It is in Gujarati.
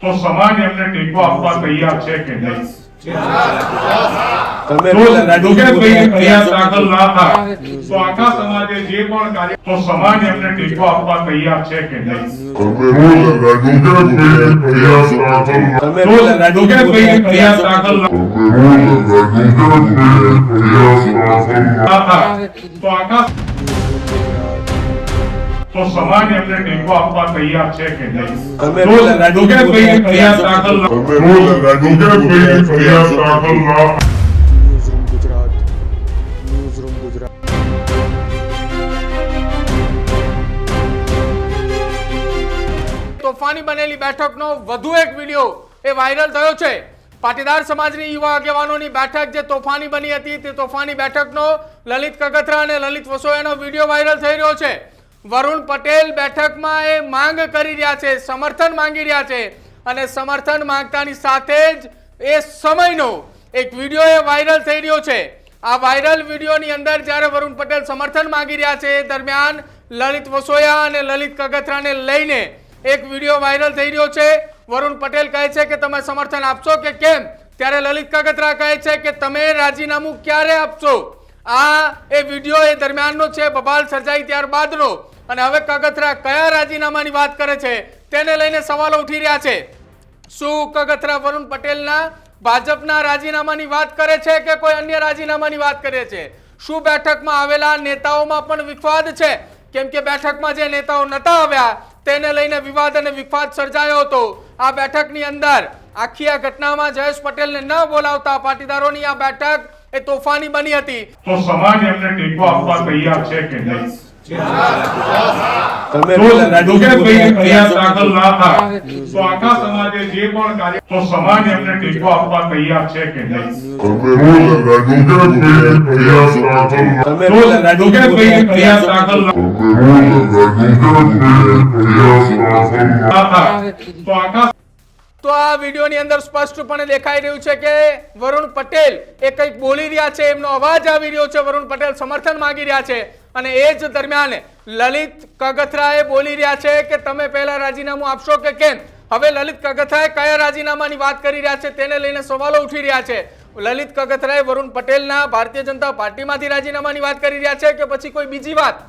તો સમાજ એમને ટેકો આપવા તૈયાર છે કે નહીં તમે જો તો સમાજ એમને ટેકો આપવા તૈયાર છે કે નહીં? ફરિયાદ દાખલ ફરિયાદ દાખલ ના તોફાની બનેલી બેઠકનો વધુ એક વીડિયો એ વાયરલ થયો છે. પાટીદાર સમાજની યુવા આગેવાનોની બેઠક જે તોફાની બની હતી તે તોફાની બેઠકનો લલિત કગથરા અને લલિત વસોયાનો વીડિયો વાયરલ થઈ રહ્યો છે. વરુણ પટેલ બેઠકમાં એ માંગ કરી રહ્યા છે, સમર્થન માંગી રહ્યા છે અને સમર્થન માંગતાની સાથે જ એ સમયનો એક વીડિયો એ વાયરલ થઈ રહ્યો છે. આ વાયરલ વિડીયોની અંદર જ્યારે વરુણ પટેલ સમર્થન માંગી રહ્યા છે દરમિયાન લલિત વસોયા અને લલિત કગથરાને લઈને એક વીડિયો વાયરલ થઈ રહ્યો છે. વરુણ પટેલ કહે છે કે, તમે સમર્થન આપશો કે કેમ? ત્યારે લલિત કગથરા કહે છે કે, તમે રાજીનામું ક્યારે આપશો? આ એ વીડિયો એ દરમિયાનનો છે, બબાલ સર્જાઈ ત્યારબાદનો. અને હવે કગથરા કયા રાજીનામાની વાત કરે છે, તેને લઈને સવાલો ઉઠી રહ્યા છે. શું કગથરા વરુણ પટેલના ભાજપના રાજીનામાની વાત કરે છે કે કોઈ અન્ય રાજીનામાની વાત કરે છે? શું બેઠકમાં આવેલા નેતાઓમાં પણ વિવાદ છે? કેમ કે બેઠકમાં જે નેતાઓ નતા આવ્યા, તેને લઈને વિવાદ અને વિવાદ સર્જાયો હતો. આ બેઠકની અંદર આખી આ ઘટનામાં જયેશ પટેલને ન બોલાવતા પાટીદારોની આ બેઠક એ તોફાની બની હતી. તો સમાજ એમને ટેકો આપવા તૈયાર છે કે નહીં તમે જો પેલા રાજુ દુર્ગાભાઈની ફરિયાદ પ્રયાસ દાખલ ના થાય તો આખા આ વિડીયોની અંદર સ્પષ્ટપણે દેખાઈ રહ્યું છે કે વરુણ પટેલ એ કંઈક બોલી રહ્યા છે, એમનો અવાજ આવી રહ્યો છે, વરુણ પટેલ સમર્થન માંગી રહ્યા છે અને એ જ દરમિયાન લલિત કગથરાએ બોલી રહ્યા છે કે તમે પહેલા રાજીનામું આપશો કે કેમ? હવે લલિત કગથરાએ કયા રાજીનામાની વાત કરી રહ્યા છે તેને લઈને સવાલો ઉઠી રહ્યા છે. લલિત કગથરાએ વરુણ પટેલના ભારતીય જનતા પાર્ટીમાંથી રાજીનામાની વાત કરી રહ્યા છે કે પછી કોઈ બીજી વાત?